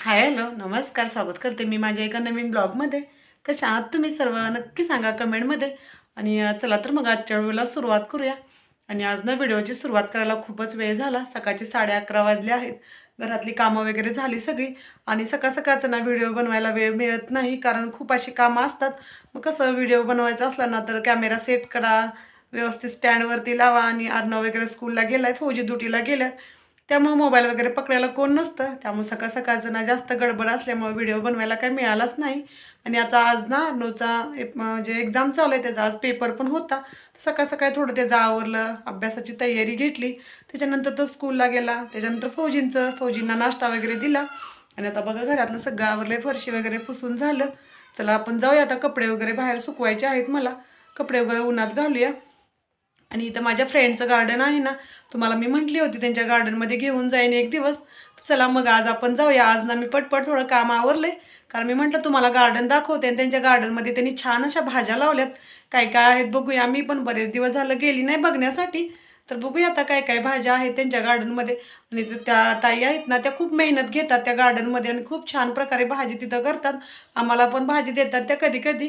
Hi hello नमस्कार स्वागत करते मी माझ्या एका नवीन ब्लॉगमध्ये. कशा आहात तुम्ही सर्व? नक्की सांगा कमेंटमध्ये. आणि चला तर मग आजच्या वेळेला सुरुवात करूया. आणि आज ना व्हिडिओची सुरुवात करायला खूपच वेळ झाला. सकाळचे साडे अकरा वाजले आहेत. घरातली कामं वगैरे झाली सगळी. आणि सकाळ सकाळचं ना व्हिडिओ बनवायला वेळ मिळत नाही कारण खूप अशी कामं असतात. मग कसं व्हिडिओ बनवायचा असला ना तर कॅमेरा सेट करा व्यवस्थित स्टँडवरती लावा. आणि अर्णव वगैरे स्कूलला गेला आहे फौजी ड्युटीला गेल्यात. त्यामुळे मोबाईल वगैरे पकडायला कोण नसतं. त्यामुळे सकाळ सकाळचं ना जास्त गडबड असल्यामुळे व्हिडिओ बनवायला काही मिळालाच नाही. आणि आता आज ना नोचा एक म्हणजे एक्झाम चालू आहे त्याचा आज पेपर पण होता. सकाळ सकाळी थोडं त्याचं आवरलं अभ्यासाची तयारी घेतली. त्याच्यानंतर तो स्कूलला गेला. त्याच्यानंतर फौजींचं फौजींना नाश्ता वगैरे दिला. आणि आता बघा घरातलं सगळं आवरलं फरशी वगैरे पुसून झालं. चला आपण जाऊया आता कपडे वगैरे बाहेर सुकवायचे आहेत मला. कपडे वगैरे उन्हात घालूया. आणि इथं माझ्या फ्रेंडचं गार्डन आहे ना तुम्हाला मी म्हटली होती त्यांच्या गार्डनमध्ये घेऊन जाईन एक दिवस. चला मग आज आपण जाऊया. आज ना मी पटपट थोडं काम आवरले कारण मी म्हटलं तुम्हाला गार्डन दाखवते आणि त्यांच्या गार्डनमध्ये त्यांनी छान अशा भाज्या लावल्यात. काय काय आहेत बघूया मी पण. बरेच दिवस झालं गेली नाही बघण्यासाठी. तर बघूया आता काय काय भाज्या आहेत त्यांच्या गार्डनमध्ये आणि त्या ताई आहेत ना त्या खूप मेहनत घेतात त्या गार्डनमध्ये आणि खूप छान प्रकारे भाजी तिथं करतात. आम्हाला पण भाजी देतात त्या कधी कधी.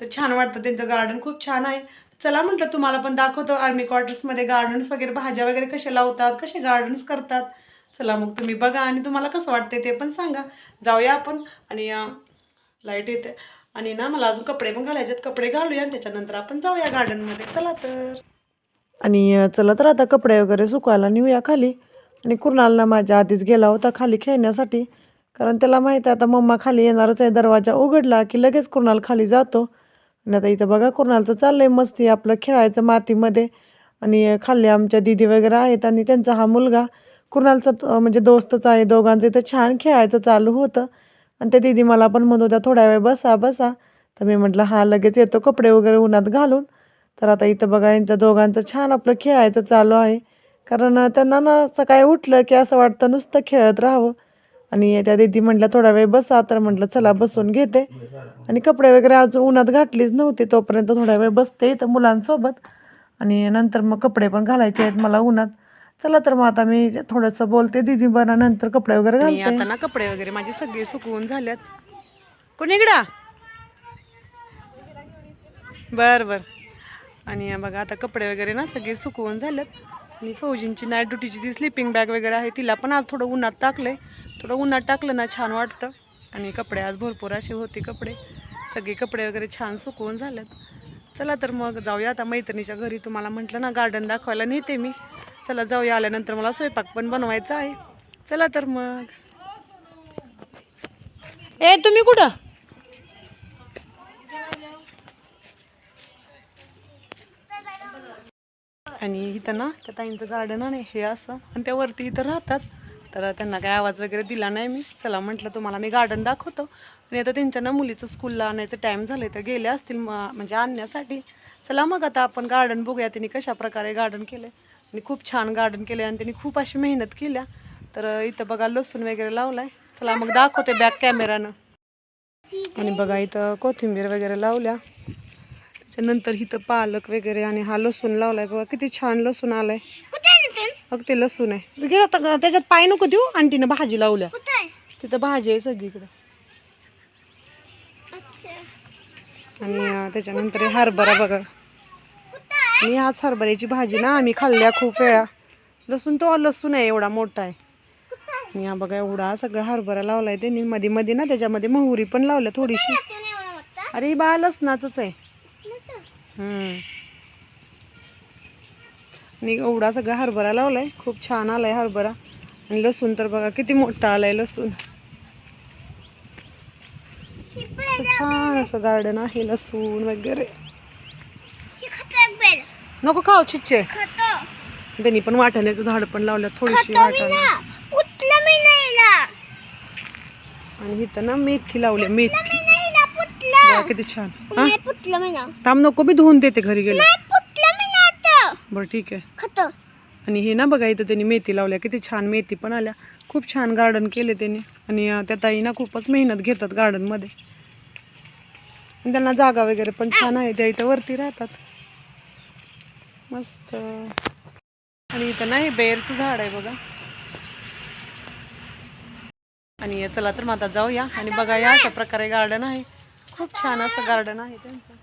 तर छान वाटतं त्यांचं गार्डन खूप छान आहे. चला म्हटलं तुम्हाला पण दाखवतो आर्मी क्वार्टर्समध्ये गार्डन्स वगैरे भाज्या वगैरे कसे लावतात कसे गार्डन्स करतात. चला मग तुम्ही बघा आणि तुम्हाला कसं वाटते ते पण सांगा. जाऊया आपण आणि लाइट येते. आणि ना मला अजून कपडे पण घालायचे कपडे घालूया आणि त्याच्यानंतर आपण जाऊया गार्डनमध्ये चला तर. आणि चला तर आता कपडे वगैरे सुकवायला नेऊया खाली. आणि कुणालना माझ्या आधीच गेला होता खाली खेळण्यासाठी. कारण त्याला माहीत आहे आता मम्मा खाली येणारच आहे. दरवाजा उघडला की लगेच कुणाल खाली जातो. आणि आता इथं बघा कुणालचं चाललंय मस्ती आपलं खेळायचं मातीमध्ये. आणि अं, आमच्या दिदी वगैरे आहेत आणि त्यांचा हा मुलगा कुणालचा म्हणजे दोस्तच आहे दोघांचं इथं छान खेळायचं चालू होतं. आणि त्या दिदी मला पण म्हणत होत्या थोड्या वेळ बसा बसा. तर मी म्हटलं हा लगेच येतो कपडे वगैरे उन्हात घालून. तर आता इथं बघा यांच्या दोघांचं छान आपलं खेळायचं चालू आहे. कारण त्यांना ना सकाळी उठलं की असं वाटतं नुसतं खेळत राहावं. आणि त्या दिदी म्हटलं थोडा वेळ बसा. तर म्हटलं चला बसून घेते. आणि कपडे वगैरे अजून उन्हात घातलीच नव्हती तोपर्यंत थोडा वेळ बसते इथं मुलांसोबत. आणि नंतर मग कपडे पण घालायचे आहेत मला उन्हात. चला तर मग आता मी थोडंसं बोलते दिदी बरं नंतर कपडे वगैरे घालते. आता ना कपडे वगैरे माझे सगळे सुकवून झाल्यात. कोणी इकडा? बर बर. आणि बघा आता कपडे वगैरे ना सगळे सुकवून झालेत आणि फौजींची नाईट ड्युटीची ती स्लिपिंग बॅग वगैरे आहे तिला पण आज थोडं उन्हात टाकलंय. थोडं उन्हात टाकलं ना छान वाटतं. आणि कपडे आज भरपूर असे होते कपडे. सगळे कपडे वगैरे छान सुकवून झालेत. चला तर मग जाऊया आता मैत्रिणीच्या घरी. तुम्हाला म्हटलं ना गार्डन दाखवायला नेते मी. चला जाऊया आल्यानंतर मला स्वयंपाक पण बनवायचा आहे. चला तर मग. ए तुम्ही कुठं? आणि इथं ना त्या ताईंचं गार्डन आहे हे असं आणि त्या वरती इथं राहतात. तर त्यांना काय आवाज वगैरे दिला नाही मी. चला म्हटलं तुम्हाला मी गार्डन दाखवतो. आणि आता त्यांच्या ना मुलीचं स्कूलला आणायचं टाईम झालं तर गेले असतील म्हणजे आणण्यासाठी. चला मग आता आपण गार्डन बघूया त्यांनी कशा प्रकारे गार्डन केलं आणि खूप छान गार्डन केलं आणि त्यांनी खूप अशी मेहनत केल्या. तर इथं बघा लसूण वगैरे लावलाय. चला मग दाखवते बॅक कॅमेरानं आणि बघा इथं कोथिंबीर वगैरे लावल्या. त्याच्यानंतर इथं पालक वगैरे आणि हा लसूण लावलाय बघा किती छान लसूण आलाय. बघ ते लसूण आहे. घे आता ग- त्याच्यात पाय नको देऊ आंटीनं भाजी लावल्या. तिथं भाजी आहे सगळीकडे. आणि त्याच्यानंतर हरभरा बघा. आणि ह्याच हरभऱ्याची भाजी ना आम्ही खाल्ल्या खूप वेळा. लसूण तो लसूण आहे एवढा मोठा आहे. आणि हा बघा एवढा सगळा हरभरा लावलाय त्यांनी. मध्ये मध्ये ना त्याच्यामध्ये मोहरी पण लावल्या थोडीशी. अरे बा लसणाच आहे. आणि एवढा सगळा हरभरा लावलाय. खूप छान आलाय हरभरा. आणि लसूण तर बघा किती मोठा आलाय लसूण. छान असं गार्डन आहे लसूण वगैरे. नको खाऊ चिच्चे. त्यांनी पण वाटाण्याचं झाड पण लावलं थोडीशी वाटाणे. आणि इथं ना मेथी लावली मेथी. बघा किती छान. हा? थांब नको मी धुवून देते घरी गेले बरं ठीक आहे. आणि हे ना बघा इथं त्यांनी मेथी लावल्या. किती छान मेथी पण आल्या. खूप छान गार्डन केले त्यांनी. आणि अं, त्या ताई ना खूपच मेहनत घेतात गार्डनमध्ये आणि त्यांना जागा वगैरे पण छान आहे. त्या इथं वरती राहतात. मस्त. आणि इथं ना हे बेरचं झाड आहे बघा. आणि चला तर मग आता जाऊया. आणि बघा या अशा प्रकारे गार्डन आहे. खूप छान असं गार्डन आहे त्यांचं.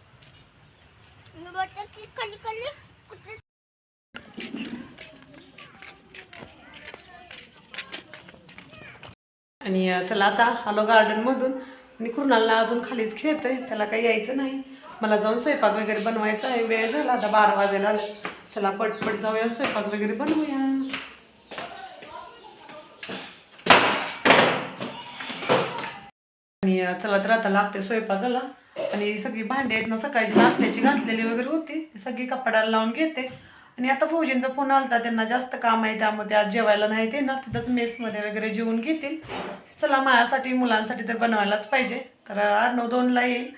आणि चला आता आलो गार्डनमधून आणि कुर्नालला अजून खालीच खेळतोय त्याला काही यायचं नाही. मला जाऊन स्वयंपाक वगैरे बनवायचा आहे वेळ झाला आता बारा वाजायला आला. चला पटपट जाऊया स्वयंपाक वगैरे बनवूया आणि अं, चला तर आता लागते स्वयंपाकाला. आणि सगळी भांडी आहेत ना सकाळची नाश्त्याची घासलेली वगैरे होती. ती सगळी कपड्याला लावून घेते. आणि आता फौजींचा फोन आलता त्यांना जास्त काम आहे त्यामुळे आज जेवायला नाही ते ना तिथंच मेसमध्ये वगैरे जेवून घेतील. चला माझ्यासाठी मुलांसाठी तर बनवायलाच पाहिजे. तर अर्णव दोनला येईल.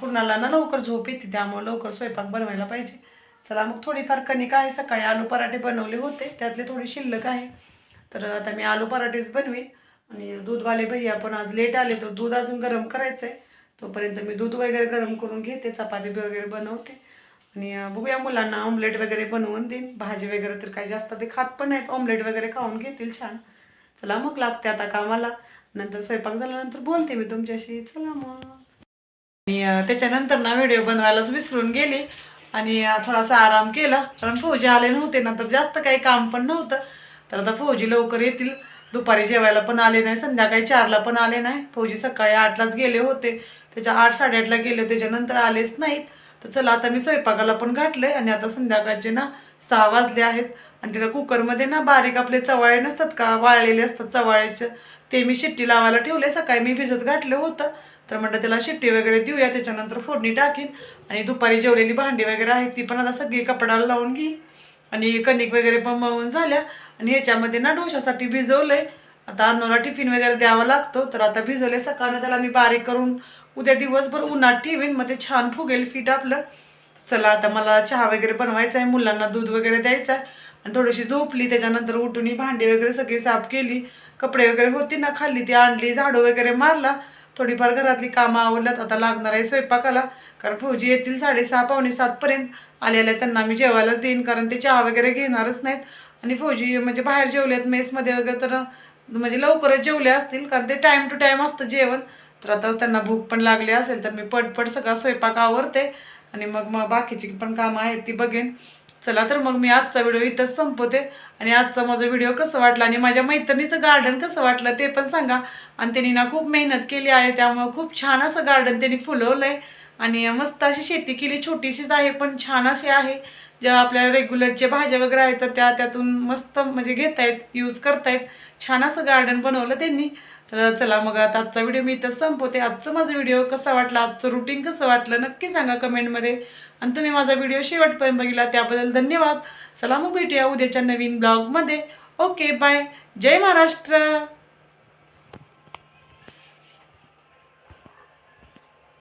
कुणाला ना लवकर झोप येते त्यामुळे लवकर स्वयंपाक बनवायला पाहिजे. चला मग थोडीफार कणिक आहे. सकाळी आलू पराठे बनवले होते. त्यातले थोडी शिल्लक आहे. तर आता मी आलू पराठेच बनवेन. आणि दूधवाले भैया पण आज लेट आले तर दूध अजून गरम करायचं आहे तोपर्यंत मी दूध वगैरे गरम करून घेते चपाती वगैरे बनवते. आणि बघूया मुलांना ऑमलेट वगैरे बनवून देईन. भाजी वगैरे तर काही जास्त ते खात पण नाहीत. ऑमलेट वगैरे खाऊन घेतील छान. चला मग लागते आता कामाला. नंतर स्वयंपाक झाल्यानंतर बोलते मी तुमच्याशी. चला मग. आणि त्याच्यानंतर ना व्हिडिओ बनवायलाच विसरून गेले. आणि थोडासा आराम केला. कारण फौजी आले नव्हते ना तर जास्त काही काम पण नव्हतं. तर आता फौजी लवकर येतील. दुपारी जेवायला पण आले नाही संध्याकाळी चारला पण आले नाही. फौजी सकाळी आठलाच गेले होते. त्याच्या आठ साडेआठला गेले त्याच्यानंतर आलेच नाहीत. तर चला आता मी स्वयंपाकाला पण घातले आणि आता संध्याकाळचे ना सहा वाजले आहेत. आणि तिथं कुकरमध्ये ना बारीक आपले चवाळे नसतात का? वाळलेले असतात चवाळ्याचे. ते मी शिट्टी लावायला ठेवले सकाळी मी भिजत घातलं होतं. तर म्हटलं त्याला शिट्टी वगैरे देऊया त्याच्यानंतर फोडणी टाकीन. आणि दुपारी जेवलेली भांडी वगैरे आहेत ती पण आता सगळी कपडाला लावून घेईन. आणि कणिक वगैरे पण मळून झाल्या. आणि ह्याच्यामध्ये ना डोशासाठी भिजवलंय. आता अन्नूला टिफिन वगैरे द्यावा लागतो. तर आता भिजवले सकाळनं त्याला मी बारीक करून उद्या दिवसभर उन्हात ठेवीन. मग ते छान फुगेल फिट आपलं. चला आता मला चहा वगैरे बनवायचा आहे मुलांना दूध वगैरे द्यायचं आहे आणि थोडीशी झोपली. त्याच्यानंतर उठून भांडी वगैरे सगळी साफ केली. कपडे वगैरे होती ना खाल्ली ती आणली झाडू वगैरे मारला. थोडीफार घरातली कामं आवडल्यात आता लागणार आहे स्वयंपाकाला. कारण फौजी येतील साडेसहा पावणे सातपर्यंत. आलेल्या त्यांना. मी जेवायलाच देईन कारण ते चहा वगैरे घेणारच नाहीत. आणि फौजी म्हणजे बाहेर जेवलेत मेसमध्ये वगैरे तर म्हणजे लवकरच जेवले असतील कारण ते टाईम टू टाईम असतं जेवण. तर आता त्यांना भूक पण लागली असेल तर मी पटपट सगळा स्वयंपाक आवरते. आणि मग मग बाकीची पण कामं आहेत ती बघेन. चला तर मग मी आजचा व्हिडिओ इथंच संपवते. आणि आजचा माझा व्हिडिओ कसं वाटला आणि माझ्या मैत्रिणीचं गार्डन कसं वाटलं ते पण सांगा. आणि त्यांनी ना खूप मेहनत केली आहे त्यामुळं खूप छान असं गार्डन त्यांनी फुलवलं आहे आणि मस्त अशी शेती केली. छोटीशीच आहे पण छान अशी आहे. ज्या आपल्या रेग्युलरचे भाज्या वगैरे आहेत तर त्या त्यातून मस्त म्हणजे घेतायत यूज करतायत. छान असं गार्डन बनवलं त्यांनी. तर चला मग आता आजचा व्हिडिओ मी इथं संपवते. आजचं माझं व्हिडिओ कसा वाटला आजचं रुटीन कसं वाटलं नक्की सांगा कमेंटमध्ये आणि तुम्ही माझा व्हिडिओ शेवटपर्यंत बघितला त्याबद्दल धन्यवाद. चला मग भेटूया उद्याच्या नवीन ब्लॉगमध्ये ओके बाय जय महाराष्ट्र.